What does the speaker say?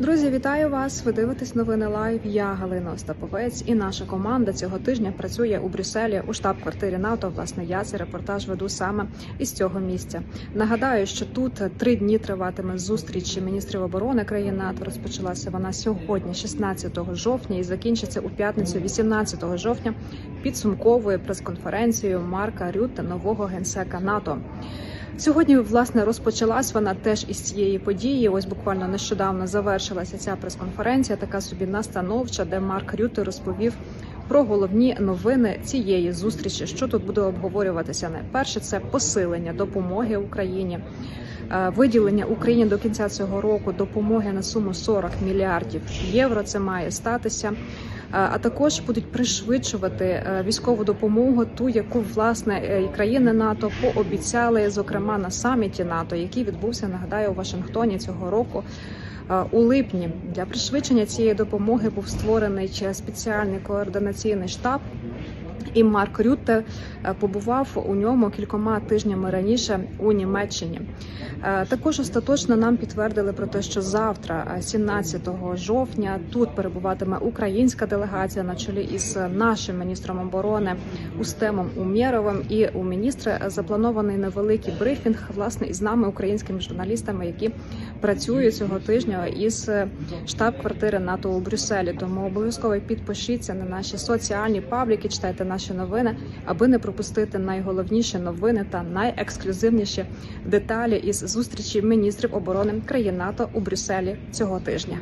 Друзі, вітаю вас! Ви дивитесь новини лайв. Я Галина Остаповець, і наша команда цього тижня працює у Брюсселі у штаб-квартирі НАТО. Власне, я цей репортаж веду саме із цього місця. Нагадаю, що тут три дні триватиме зустріч міністрів оборони країн НАТО. Розпочалася вона сьогодні, 16 жовтня, і закінчиться у п'ятницю, 18 жовтня, підсумковою прес-конференцією Марка Рютте, нового генсека НАТО. Сьогодні власне розпочалась вона теж із цієї події. Ось буквально нещодавно завершилася ця прес-конференція, така собі настановча, де Марк Рюте розповів про головні новини цієї зустрічі. Що тут буде обговорюватися? Найперше це посилення допомоги Україні. е, Виділення Україні до кінця цього року допомоги на суму 40 мільярдів євро. Це має статися. Е, А також будуть пришвидшувати е, військову допомогу, ту, яку власне е, і країни НАТО пообіцяли, зокрема на саміті НАТО, який відбувся, нагадаю, у Вашингтоні цього року. У липні для пришвидшення цієї допомоги був створений спеціальний координаційний штаб. І Марк Рютте е, побував у ньому кількома тижнями раніше у Німеччині. Е, Також остаточно нам підтвердили про те, що завтра, е, 17 жовтня, тут перебуватиме українська делегація на чолі із нашим міністром оборони Устемом Умєровим. І у міністра запланований невеликий брифінг власне із нами, українськими журналістами, які працюють цього тижня із е, штаб-квартири НАТО у Брюсселі. Тому обов'язково підпишіться на наші соціальні пабліки, читайте наші новини, аби не пропустити найголовніші новини та найексклюзивніші деталі із зустрічі міністрів оборони країн НАТО у Брюсселі цього тижня.